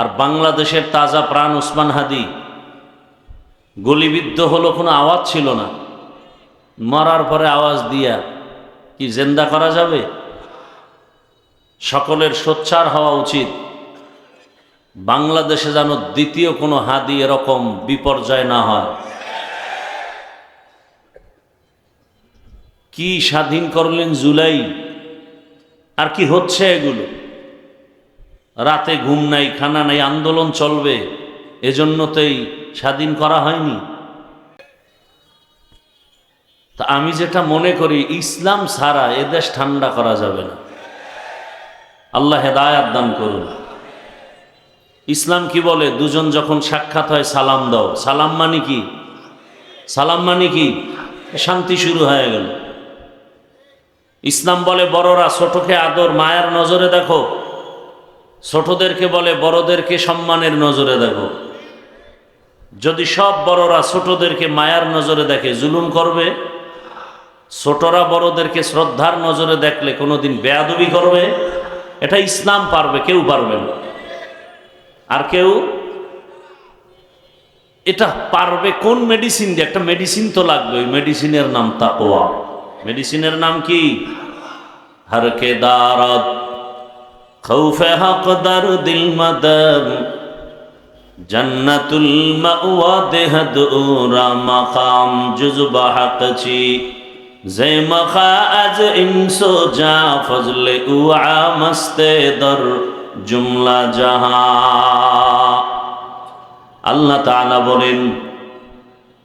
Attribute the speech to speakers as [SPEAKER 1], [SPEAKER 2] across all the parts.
[SPEAKER 1] আর বাংলাদেশের তাজা প্রাণ ওসমান হাদি, গলিবিদ্ধ হলো কোনো আওয়াজ ছিল না। মরার পরে আওয়াজ দিয়া কি জেন্দা করা যাবে? সকলের সোচ্চার হওয়া উচিত। বাংলাদেশে যেন দ্বিতীয় কোনো হাদি এরকম বিপর্যয় না হয়। কি স্বাধীন করলেন জুলাই? আর কি হচ্ছে এগুলো? রাতে ঘুম নাই, খানা নাই, আন্দোলন চলবে। এজন্য তোই স্বাধীন করা হয়নি। তা আমি যেটা মনে করি, ইসলাম ছাড়া এদেশ ঠান্ডা করা যাবে না। আল্লাহ হেদায়াত দান করুন। ইসলাম কি বলে? দুজন যখন সাক্ষাৎ হয়, সালাম দাও। সালাম মানে কি? সালাম মানে কি? শান্তি শুরু হয়ে গেল। ইসলাম বলে, বড়রা, ছোটকে আদর, মায়ের নজরে দেখো। ছোটদেরকে বলে, বড়দেরকে সম্মানের নজরে দেখো। যদি সব বড়রা ছোটদেরকে মায়ার নজরে দেখে, জুলুম করবে, ছোটরা বড়দেরকে শ্রদ্ধার নজরে দেখলে কোনোদিন বেয়াদবি করবে, এটা ইসলাম পারবে, কেউ পারবে না। আর কেউ এটা পারবে কোন মেডিসিন দিয়ে? একটা মেডিসিন তো লাগবে, ওই মেডিসিনের নাম তাকোয়া মেডিসিনের নাম কি? হরকে দারদ খৌফে হক দার দিল মদম, জন্নতুল মাওয়া দেহদ উরা মাকাম, জুজবা জে মখা আজ ইনসো যা ফজলে উআ মস্তে দর, জুমলা জাহা। আল্লাহ তাআলা বলেন,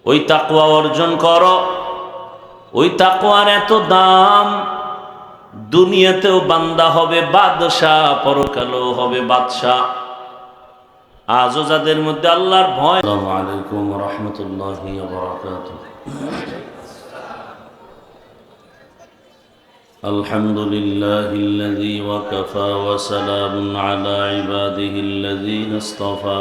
[SPEAKER 1] ওই তাকওয়া অর্জন করো, ওই তাকওয়ার এত দাম দুনিয়াতেও বান্দা হবে বাদশাহ পরকালেও হবে বাদশাহ আজও যাদের মধ্যে আল্লাহর ভয় আসসালামু আলাইকুম রহমতুল্লাহি الحمد لله الذي وكفى وسلام على عباده الذين اصطفى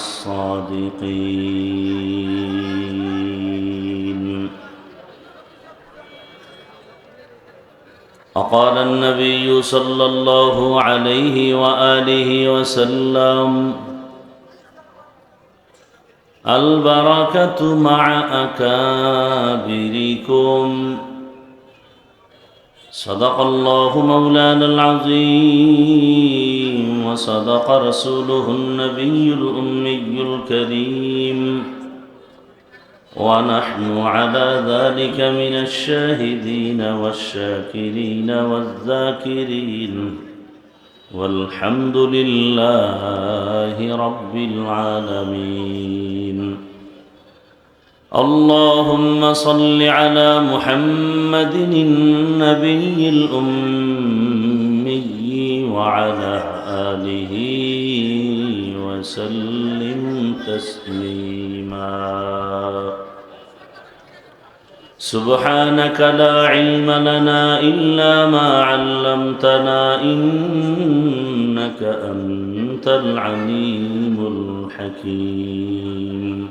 [SPEAKER 1] الصادقين وقال النبي صلى الله عليه وآله وسلم البركة مع أكابركم صدق الله مولانا العظيم وصدق رسوله النبي الأمي الكريم. ونحن على ذلك من الشاهدين والشاكرين والذاكرين. والحمد لله رب العالمين. اللهم صل على محمد النبي الأمي وعلى آله وسلم تسليما. سبحانك لا علم لنا إلا ما علمتنا إنك أنت العليم الحكيم.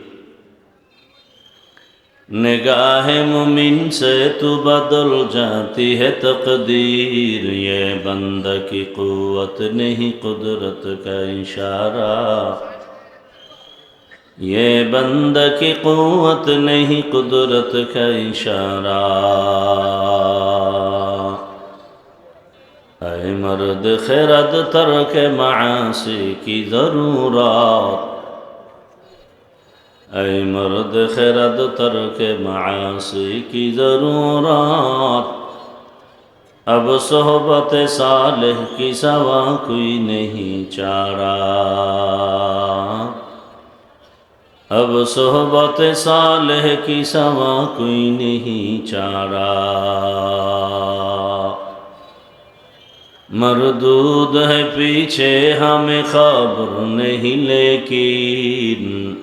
[SPEAKER 1] نگاہ مومن سے تو بدل جاتی ہے تقدیر یہ بندہ کی قوت نہیں قدرت کا اشارہ یہ بند کی قوت نہیں قدرت کا اشارہ اے مرد خرد ترک معاصی کی ضرورات اے مرد خرد ترک معاصی کی ضرورات اب صحبت صالح کی سوا کوئی نہیں چارہ اب صحبت صالح کی سوا کوئی نہیں چارہ مردود ہے پیچھے ہمیں خبر نہیں لیکن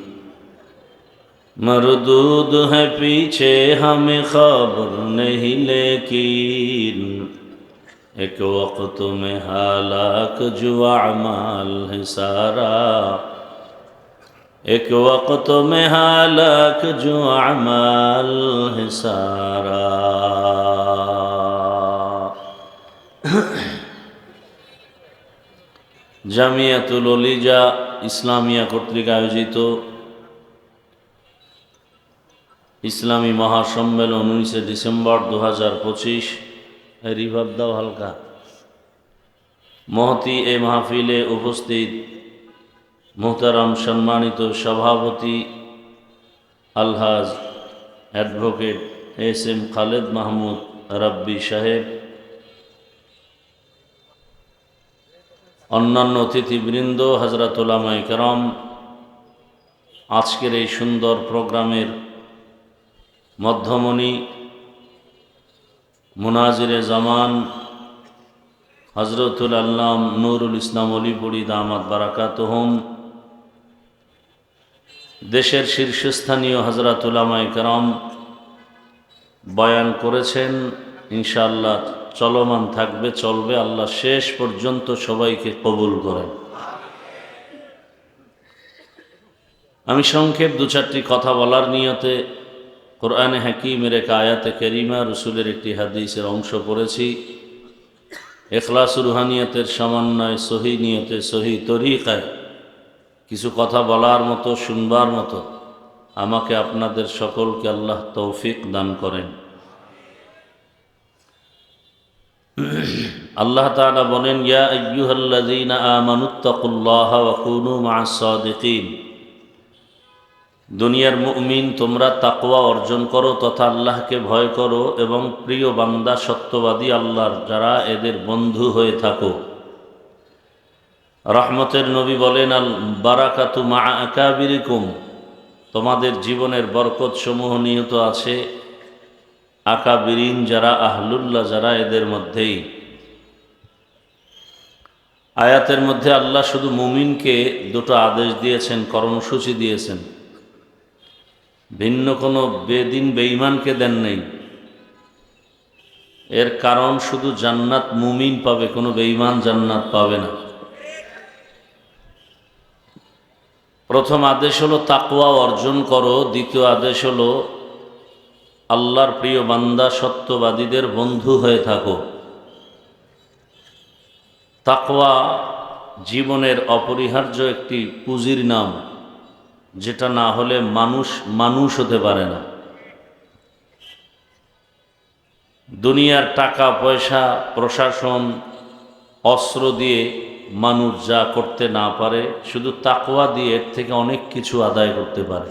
[SPEAKER 1] मरदूद है पीछे हमें खबर नहीं लेकिन एक वक्त में हालाक जो अमाल है सारा एक वक्त में हालाक जो अमाल है सारा জামিয়াতুল অলিজা ইসলামিয়া কর্তৃক আয়োজিত ইসলামী মহাসম্মেলন উনিশে ডিসেম্বর দু হাজার পঁচিশ রিভাব দাও হালকা। মহতি এ মাহফিলে উপস্থিত মোহতারাম সম্মানিত সভাপতি, আলহাজ advocate S M Khaled Mahmud Rabbi সাহেব, অন্যান্য অতিথিবৃন্দ হজরতুল্লামাই করম। আজকের এই সুন্দর প্রোগ্রামের মধ্যমণি মুনাজিরে জামান, হজরতুল আল্লাম নুরুল ইসলাম অলিপুরি দামাত বারাকাত হোম দেশের শীর্ষস্থানীয় হজরতুল্লামাই করম বয়ান করেছেন, ইনশাআল্লাহ চলমান থাকবে, চলবে, আল্লাহ শেষ পর্যন্ত সবাইকে কবুল করেন। আমি সংক্ষেপ দু চারটি কথা বলার নিয়তে কোরআনে হাকিমের এক আয়াতে কেরিমা রসুলের একটি হাদিসের অংশ পড়েছি। এখলাস রুহানিয়তের সমন্বয়, সহি নিয়তে সহি তরিকায় কিছু কথা বলার মতো, শুনবার মতো আমাকে আপনাদের সকলকে আল্লাহ তৌফিক দান করেন। আল্লাহ তাআলা বলেন, ইয়া আইয়ুহাল্লাযীনা আমানুত্তাকুল্লাহ ওয়া কুনু মা'আস সাদিকিন দুনিয়ার মুমিন, তোমরা তাকওয়া অর্জন করো তথা আল্লাহকে ভয় করো এবং প্রিয় বান্দা, সত্যবাদী আল্লাহর যারা এদের বন্ধু হয়ে থাকো। রহমতের নবী বলেন, আল বারাকাতু মা আকাবিরিকুম। তোমাদের জীবনের বরকত সমূহ নিহত আছে আকাবিরিন, যারা আহলুল্লাহ, যারা এদের মধ্যেই। আয়াতের মধ্যে আল্লাহ শুধু মুমিনকে দুটো আদেশ দিয়েছেন, কর্মসূচি দিয়েছেন। ভিন্ন কোনো বেদিন বেঈমানকে দেন নেই। এর কারণ শুধু জান্নাত মুমিন পাবে, কোনো বেঈমান জান্নাত পাবে না। প্রথম আদেশ হলো তাকুয়া অর্জন করো, দ্বিতীয় আদেশ হলো আল্লাহর প্রিয় বান্দা সত্যবাদীদের বন্ধু হয়ে থাকো। তাকওয়া জীবনের অপরিহার্য একটি পুঁজির নাম। যেটা না হলে মানুষ মানুষ হতে পারে না। দুনিয়ার টাকা, পয়সা, প্রশাসন, অস্ত্র দিয়ে মানুষ যা করতে না পারে, শুধু তাকোয়া দিয়ে এর থেকে অনেক কিছু আদায় করতে পারে।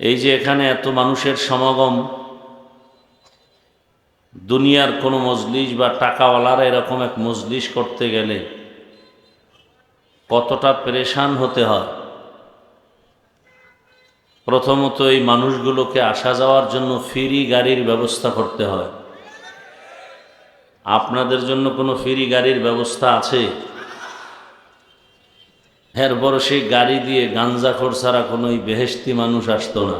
[SPEAKER 1] এই যে এখানে এত মানুষের সমাগম, দুনিয়ার কোনো মজলিস বা টাকাওয়ালারা এরকম এক মজলিস করতে গেলে কতটা পরেশান হতে হয়। প্রথমত এই মানুষগুলোকে আসা যাওয়ার জন্য ফ্রি গাড়ির ব্যবস্থা করতে হয়। আপনাদের জন্য কোনো ফ্রি গাড়ির ব্যবস্থা আছে? এরপর সেই গাড়ি দিয়ে গাঞ্জাখোর ছাড়া কোনো বেহেস্তি মানুষ আসতো না।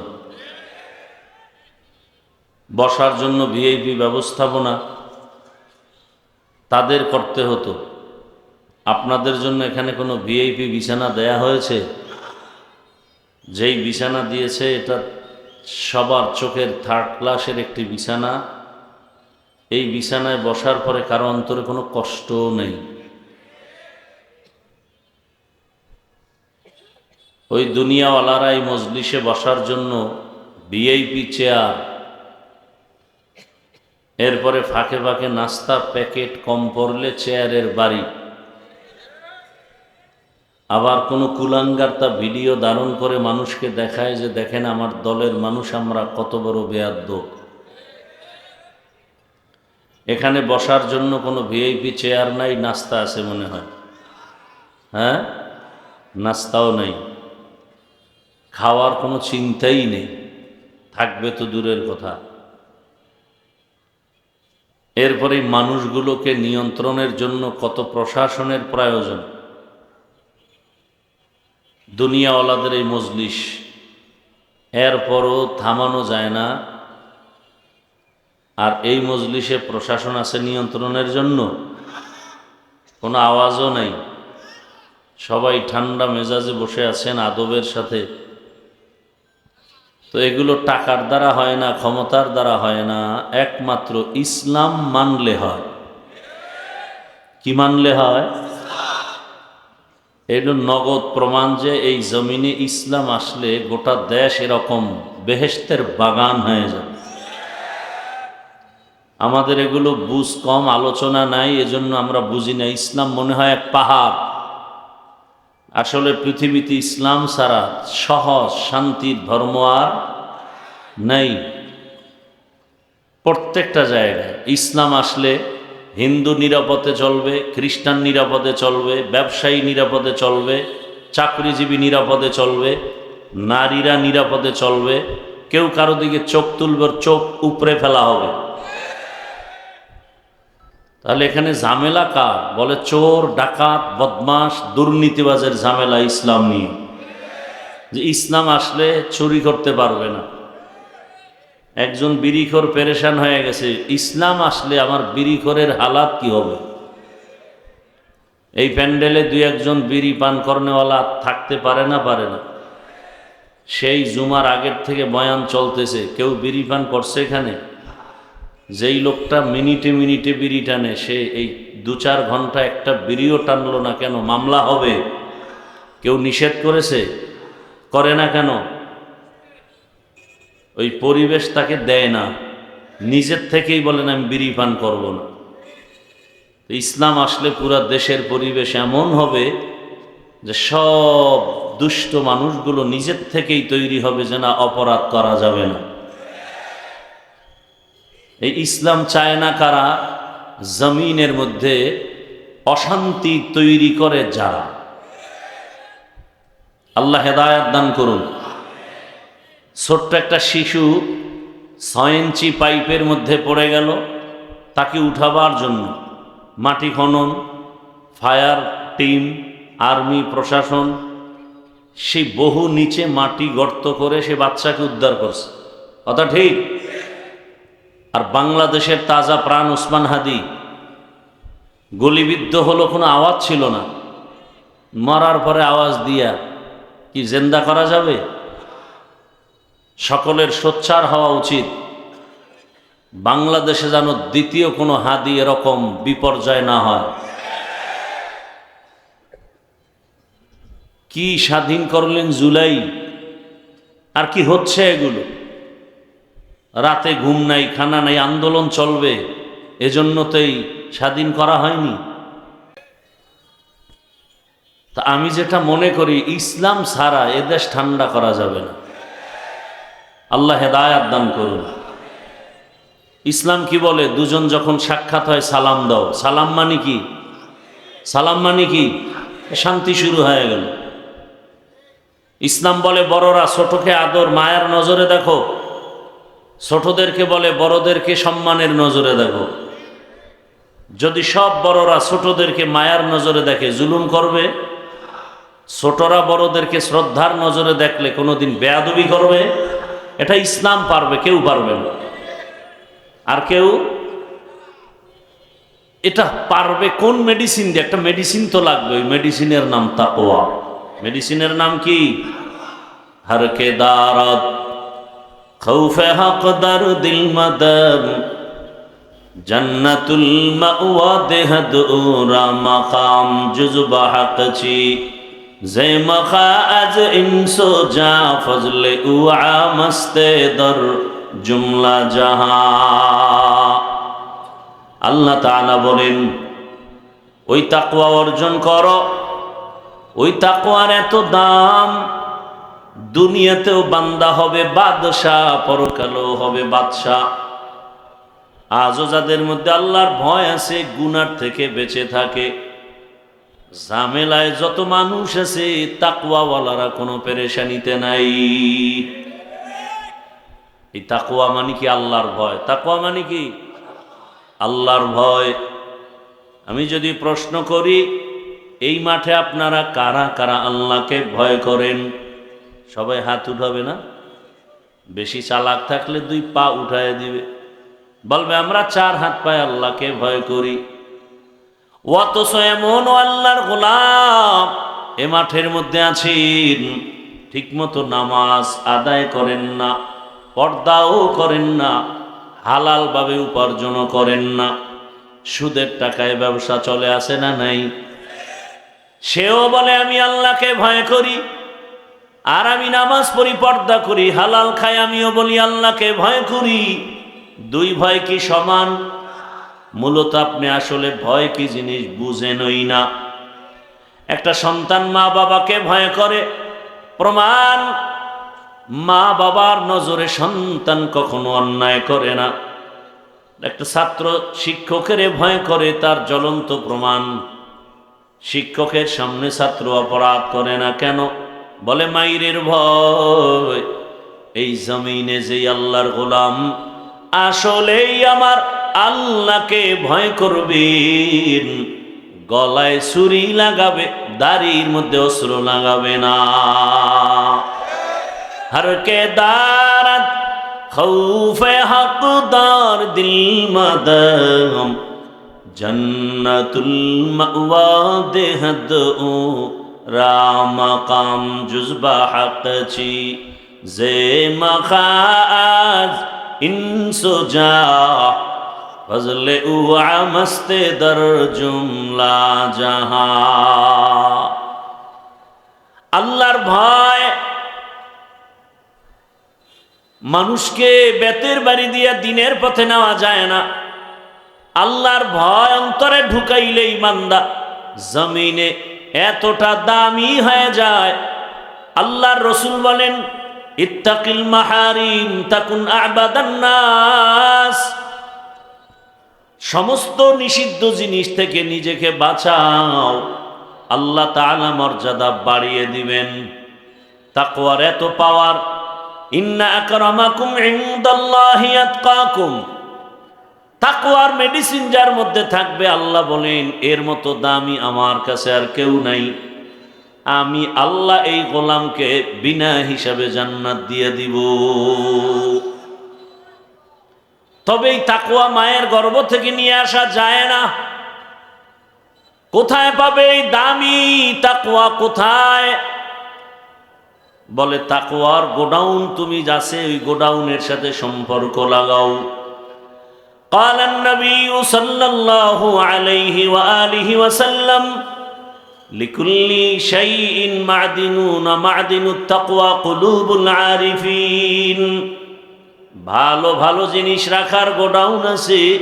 [SPEAKER 1] বসার জন্য ভিআইপি ব্যবস্থাপনা তাদের করতে হতো। আপনাদের জন্য এখানে কোনো ভিআইপি বিছানা দেয়া হয়েছে? যেই বিছানা দিয়েছে, এটা সবার চোখের থার্ড ক্লাসের একটি বিছানা। এই বিছানায় বসার পরে কারও অন্তরে কোনো কষ্টও নেই। ওই দুনিয়াওয়ালারা এই মজলিসে বসার জন্য ভিআইপি চেয়ার। এরপরে ফাঁকে ফাঁকে নাস্তা প্যাকেট কম পড়লে চেয়ারের বাড়ি। আবার কোনো কুলাঙ্গার তা ভিডিও ধারণ করে মানুষকে দেখায় যে, দেখেন আমার দলের মানুষ আমরা কত বড় বেয়াদ্দ এখানে বসার জন্য কোনো ভিআইপি চেয়ার নাই, নাস্তা আছে মনে হয়। হ্যাঁ? নাস্তাও নেই। খাওয়ার কোনো চিন্তাই নেই। থাকবে তো দূরের কথা। এরপরে মানুষগুলোকে নিয়ন্ত্রণের জন্য কত প্রশাসনের প্রয়োজন? দুনিয়াওয়ালাদের এই মজলিস। এরপরও থামানো যায় না। আর এই মজলিসে প্রশাসন আছে নিয়ন্ত্রণের জন্য। কোনো আওয়াজও নেই। সবাই ঠান্ডা মেজাজে বসে আছেন আদবের সাথে। তো এগুলো টাকার দ্বারা হয় না, ক্ষমতার দ্বারা হয় না। একমাত্র ইসলাম মানলে হয়। কি মানলে হয়? এগুলো নগদ প্রমাণ যে এই জমিনে ইসলাম আসলে গোটা দেশ এরকম বেহেস্তের বাগান হয়ে যাবে। আমাদের এগুলো বুঝ কম, আলোচনা নাই, এজন্য আমরা বুঝি না। ইসলাম মনে হয় এক পাহাড়। আসলে পৃথিবীতে ইসলাম ছাড়া সহজ, শান্তির ধর্ম আর নেই। প্রত্যেকটা জায়গায় ইসলাম আসলে হিন্দু নিরাপদে চলবে, খ্রিস্টান নিরাপদে চলবে, ব্যবসায়ী নিরাপদে চলবে, চাকরিজীবী নিরাপদে চলবে, নারীরা নিরাপদে চলবে, কেউ কারও দিকে চোখ তুলবে চোখ উপরে ফেলা হবে। তাহলে এখানে ঝামেলা কার? বলে চোর, ডাকাত বদমাস দুর্নীতিবাজের ঝামেলা ইসলাম নিয়ে। যে ইসলাম আসলে চুরি করতে পারবে না। একজন বিড়িখোর পেরেশান হয়ে গেছে। ইসলাম আসলে আমার বিড়িখোরের হালাত কি হবে? এই প্যান্ডেলে দুই একজন বিড়ি পান কর্নেওয়ালা থাকতে পারে না পারে না। সেই জুমার আগের থেকে বয়ান চলতেছে, কেউ বিড়ি পান করছে এখানে? যেই লোকটা মিনিটে মিনিটে বিড়ি টানে, সে এই দু চার ঘণ্টা একটা বিড়িও টানলো না কেন? মামলা হবে। কেউ নিষেধ করেছে? করে না কেন? ওই পরিবেশ তাকে দেয় না। নিজের থেকেই বলেন, আমি বিড়ি পান করব না। ইসলাম আসলে পুরা দেশের পরিবেশ এমন হবে যে সব দুষ্ট মানুষগুলো নিজের থেকেই তৈরি হবে যে না অপরাধ করা যাবে না। এই ইসলাম চায় না কারা? জমিনের মধ্যে অশান্তি তৈরি করে যারা। আল্লাহ হেদায়াত দান করুন। ছোট্ট একটা শিশু ছয় ইঞ্চি পাইপের মধ্যে পড়ে গেল, তাকে উঠাবার জন্য মাটি খনন, ফায়ার টিম, আর্মি, প্রশাসন সেই বহু নিচে মাটি গর্ত করে সে বাচ্চাকে উদ্ধার করছে। কথা ঠিক? আর বাংলাদেশের তাজা প্রাণ ওসমান হাদি, গলিবিদ্ধ হলো কোনো আওয়াজ ছিল না। মরার পরে আওয়াজ দিয়া কি, জেন্দা করা যাবে? সকলের সোচ্চার হওয়া উচিত। বাংলাদেশে যেন দ্বিতীয় কোনো হাদি এরকম বিপর্যয় না হয়। কি স্বাধীন করলেন জুলাই? আর কি হচ্ছে এগুলো? রাতে ঘুম নাই, খানা নাই, আন্দোলন চলবে এজন্য তো এই স্বাধীন করা হয়নি। তা আমি যেটা মনে করি, ইসলাম ছাড়া এদেশ ঠান্ডা করা যাবে না। আল্লাহ হেদায়াত দান করুন। ইসলাম কি বলে? দুজন যখন সাক্ষাৎ হয়, সালাম দাও। সালাম মানে কি? সালাম মানে কি? শান্তি শুরু হয়ে গেল। ইসলাম বলে, বড়রা, ছোটকে আদর, মায়ার নজরে দেখো। ছোটদেরকে বলে, বড়দেরকে সম্মানের নজরে দেখো। যদি সব বড়রা ছোটদেরকে মায়ার নজরে দেখে, জুলুম করবে, ছোটরা বড়দেরকে শ্রদ্ধার নজরে দেখলে কোনোদিন বেয়াদবি করবে। এটা ইসলাম পারবে, কেউ পারবে না। আর কেউ? এটা পারবে কোন মেডিসিন দিয়ে? একটা মেডিসিন তো লাগবে, ওই মেডিসিনের নাম তাকোয়া মেডিসিনের নাম কি? হরকে দারত, খৌফে হক দার দিল জন্নতুল উরা মাকাম, জুজবা হক জে মখা আজ ইনসো যা ফজলে উআ মস্তে দর জুমলা জাহা। আল্লাহ তাআলা বলেন, ওই তাকওয়া অর্জন করো। ওই তাকওয়ার এত দাম, দুনিয়াতেও বান্দা হবে, বাদশাহ পরকালেও হবে বাদশাহ। আজও যাদের মধ্যে আল্লাহর ভয় আছে, গুনার থেকে বেঁচে থাকে। ঝামেলায় যত মানুষ আছে তাকুয়াওয়ালারা কোনো পেরেশানিতে নাই। এই তাকুয়া মানে কি আল্লাহর ভয়? তাকুয়া মানে কি? আল্লাহর ভয়। আমি যদি প্রশ্ন করি, এই মাঠে আপনারা কারা কারা আল্লাহকে ভয় করেন? সবাই হাত উঠাবে না? বেশি চালাক থাকলে দুই পা উঠায় দিবে। বলবে, আমরা চার হাত পায়ে আল্লাহকে ভয় করি। অথচ এমন আল্লাহর গোলাম এ মাঠের মধ্যে আছেন। ঠিকমতো নামাজ আদায় করেন না, পর্দাও করেন না, হালালভাবে উপার্জনও করেন না। সুদের টাকায় ব্যবসা চলে আসে না নাই? সেও বলে, আমি আল্লাহকে ভয় করি আর আমি নামাজ পড়ি, পর্দা করি, হালাল খাই, আমিও বলি, আল্লাহকে ভয় করি। দুই ভয় কি সমান? মূলত আপনি আসলে ভয় কি জিনিস বুঝেনই না। একটা সন্তান মা বাবাকে ভয় করে, প্রমাণ মা বাবার নজরে সন্তান কখনো অন্যায় করে না। একটা ছাত্র শিক্ষকের ভয় করে, তার জ্বলন্ত প্রমাণ শিক্ষকের সামনে ছাত্র অপরাধ করে না কেন? বলে, মাইরের ভয়, এই জমিনে যে আল্লাহর গোলাম, আসলেই আমার আল্লাহকে ভয় করবেন। গলায় সুরি লাগাবে, দাড়ির মধ্যে অস্ত্র লাগাবে না। হর কে দারাত খৌফে হকদার দিল মাদম। জন্নাতুল মাওয়া দেহদ ও রাম কাম জুজবা হকছি জে মখাজ ইনসো যা ফজলে উয়া মস্তে দর জুমলা জাহা। আল্লাহর ভয় মানুষকে বেতের বাড়ি দিয়ে দিনের পথে নেওয়া যায় না। আল্লাহর ভয় অন্তরে ঢুকাইলে ইমানদা জমিনে এতটা দামি হয়ে যায়। আল্লাহর রসুল বলেন, ইত্তাকিল মাহারিম, তাকুন আবাদান্নাস নাস। সমস্ত নিষিদ্ধ জিনিস থেকে নিজেকে বাঁচাও। আল্লাহ তাআলা মর্যাদা বাড়িয়ে দিবেন। তাকওয়ার এত পাওয়ার। ইন্না আকরামাকুম ইনদাল্লাহি আতকাকুম। তাকওয়ার মেডিসিন যার মধ্যে থাকবে, আল্লাহ বলেন, এর মতো দামি আমার কাছে আর কেউ নাই। আমি আল্লাহ এই গোলামকে বিনা হিসাবে জান্নাত দিয়ে দিব। তবে এই তাকুয়া মায়ের গর্ভ থেকে নিয়ে আসা যায় না কোথায় পাবে এই দামি তাকুয়া কোথায় বলে তাকুয়ার গোডাউন তুমি যাচ্ছে ওই গোডাউনের সাথে সম্পর্ক লাগাও قال النبي صلى الله عليه وآله وسلم لكل شيء معدنون معدن التقوى قلوب العارفين ভালো ভালো জিনিস রাখার গোডাউন আছে।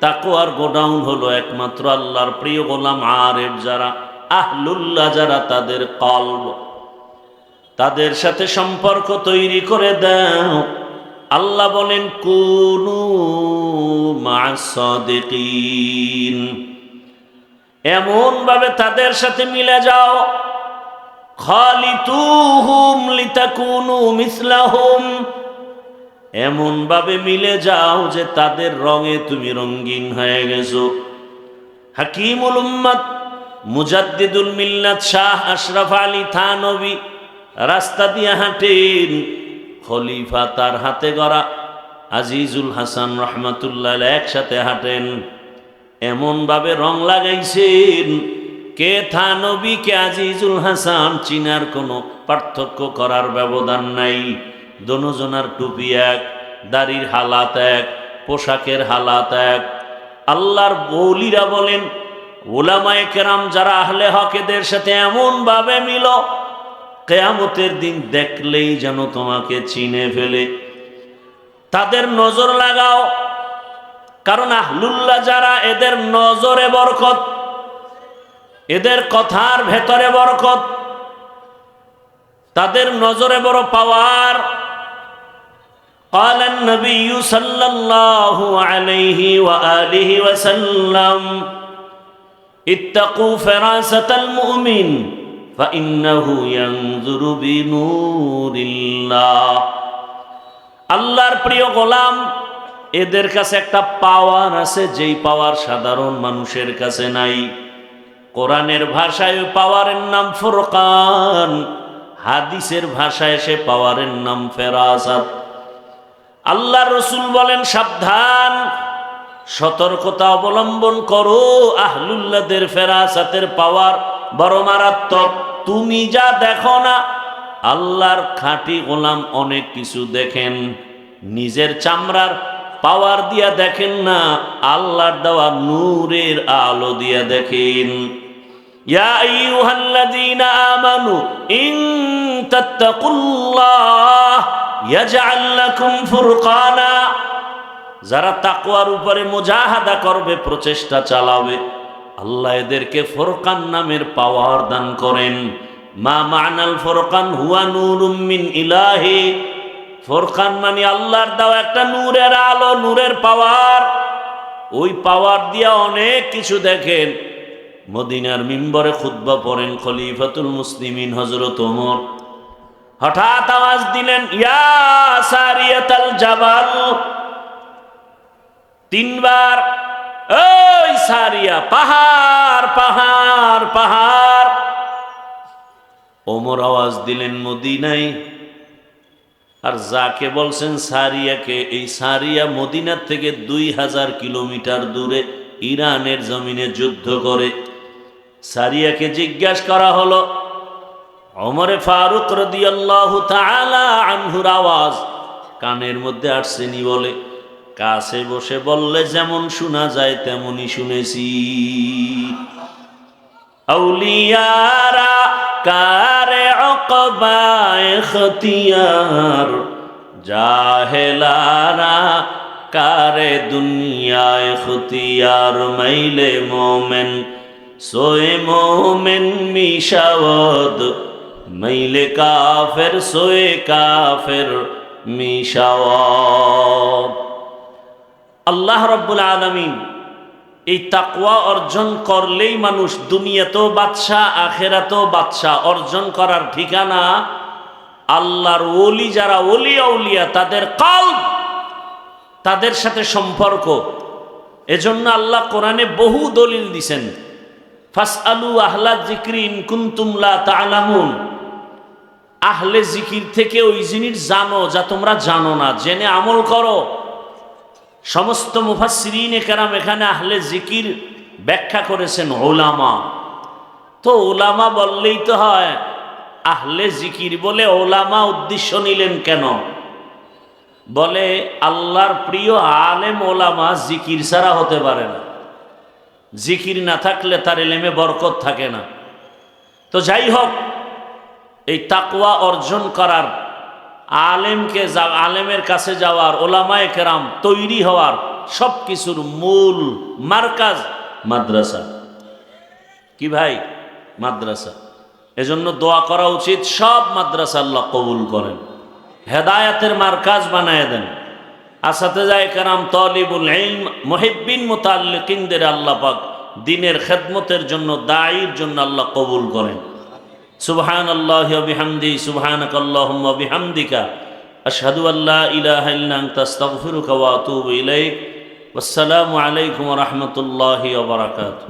[SPEAKER 1] তাকুয়ার গোডাউন হলো একমাত্র আল্লাহর প্রিয় গোলাম আরেফ যারা, আহলুল্লাহ যারা তাদের কলব। তাদের সাথে সম্পর্ক তৈরি করে দাও। আল্লাহ বলেন, কুনু মাসদিকিন এমন ভাবে তাদের সাথে মিলে যাও। খালিতুহুম লিতাকুনু মিসলাহুম। এমন ভাবে মিলে যাও যে তাদের রঙে তুমি রঙিন হয়ে গেছো। হাকিমুল উম্মত মুজাদ্দিদুল মিল্লাত শাহ আশরাফ আলী থানবী রাস্তা দিয়ে হাঁটেন, খলিফা তার হাতে গড়া আজিজুল হাসান রহমাতুল্লাহ একসাথে হাঁটেন। এমনভাবে রং লাগাইছেন, কে থানবী, কে আজিজুল হাসান, চিনার কোনো পার্থক্য করার ব্যবধান নাই। দনোজনার টুপি এক, দাড়ির হালাত এক, পোশাকের হালাত এক। আল্লাহর বৌলিরা বলেন ওলামায়ে কেরাম যারা আহলে হকেদের সাথে এমনভাবে মিল, কেয়ামতের দিন দেখলেই যেন তোমাকে চিনে ফেলে। তাদের নজর লাগাও, কারণ আহলুল্লাহ যারা এদের নজরে বরকত, এদের কথার ভেতরে বরকত। তাদের নজরে বড় পাওয়ার قال النبي صلى الله عليه وآله وسلم اتقوا فراسة المؤمن فإنه ينظر بنور الله আল্লাহর প্রিয় গোলাম এদের কাছে একটা পাওয়ার আছে যেই পাওয়ার সাধারণ মানুষের কাছে নাই কোরআনের ভাষায় ওই পাওয়ারের নাম ফুরকান হাদিসের ভাষায় সে পাওয়ারের নাম ফেরাসাত আল্লাহ রসুল বলেন, সাবধান, সতর্কতা অবলম্বন করো। আহলুল্লাদের ফেরাসাতের পাওয়ার বড় মারাত্মক। তুমি যা দেখো না, আল্লাহর খাঁটি গোলাম অনেক কিছু দেখেন। নিজের চামড়ার পাওয়ার দিয়া দেখেন না, আল্লাহর দেওয়া নূরের আলো দিয়া দেখেন। ইয়া আইয়ুহাল্লাযীনা আমানু, ইন তাত্তাকুল্লাহ। ফুরকানা, যারা তাকওয়ার উপরে মুজাহাদা করবে, প্রচেষ্টা চালাবে। আল্লাহ এদেরকে ফোরকান নামের পাওয়ার দান করেন। মা মানাল ফোরকান, হুয়া নুরুম মিন ইলাহি। ফোরকান মানে আল্লাহর দাও একটা নূরের আলো, নূরের পাওয়ার। ওই পাওয়ার দিয়া অনেক কিছু দেখেন। মদিনার মিম্বরে খুদ্া পড়েন খলিফাতুল মুসলিমিন হজরত ওমর। হঠাৎ আওয়াজ দিলেন, ইয়া সারিয়াতাল জাবাল, তিনবার, ওই সারিয়া, পাহাড় পাহাড় পাহাড়। ওমর আওয়াজ দিলেন, মদিনায়। আর যাকে বলছেন, সারিয়াকে। এই সারিয়া মদিনার থেকে দুই হাজার কিলোমিটার দূরে ইরানের জমিনে যুদ্ধ করে। সারিয়াকে জিজ্ঞাসা করা হলো অমরে ফারুক রদিয়াল্লাহু তাআলা আনহুর আওয়াজ কানের মধ্যে আসছেনি বলে। কাছে বসে বললে, যেমন শোনা যায় তেমনই শুনেছি। আউলিয়ারা, কারে অকবায় খতিয়ার, জাহেলারা, কারে দুনিয়ায় খতিয়ার, মাইলে মোমেন, সোয়ে মোমেন মিশাওদ মাইলে কাফের, সোয়ে কাফের মিশাওয়াদ আল্লাহ রব্বুল আলমিন এই তাকওয়া অর্জন করলেই মানুষ দুনিয়াতেও বাদশাহ, আখেরাতেও বাদশাহ অর্জন করার ঠিকানা আল্লাহর ওলি, যারা ওলিয়া উলিয়া তাদের কাল তাদের সাথে সম্পর্ক। এজন্য আল্লাহ কোরআনে বহু দলিল দিছেন। ফাস আলু আহলা জিক্রিন কুন্তুমলা তালামুন আহলে জিকির থেকে ওই জিনিস জানো যা তোমরা জানো না। জেনে আমল করো। সমস্ত মুফাসরিন কেরাম এখানে আহলে জিকির ব্যাখ্যা করেছেন ওলামা। তো ওলামা বললেই তো হয়, আহলে জিকির বলে ওলামা উদ্দেশ্য নিলেন কেন? বলে, আল্লাহর প্রিয় আলেম ওলামা জিকির ছাড়া হতে পারে না। জিকির না থাকলে তার এলেমে বরকত থাকে না। তো যাই হোক এই তাকুয়া অর্জন করার, আলেমকে যা, আলেমের কাছে যাওয়ার, ওলামায় কেরাম তৈরি হওয়ার সব কিছুর মূল মার্কাজ মাদ্রাসা। কি ভাই? মাদ্রাসা। এজন্য দোয়া করা উচিত, সব মাদ্রাসা আল্লাহ কবুল করেন। হেদায়াতের মার্কাজ বানায় দেন। আসাতে যায় কেরাম তলিবুল ইলম মহিবিন মোতাল্লিকিনদের আল্লাহ পাক দিনের খেদমতের জন্য, দায়ীর জন্য আল্লাহ কবুল করেন। সুবহান আল্লাহ বিহামদি সুবহানাক আল্লাহুম্মা বিহামদিকা, আশহাদু আল্লা ইলাহা ইল্লা আনতা, আস্তাগফিরুকা ওয়া আতুবু ইলাইক। ওয়াসসালামু আলাইকুম ওয়া রাহমাতুল্লাহি ওয়া বারাকাতুহু।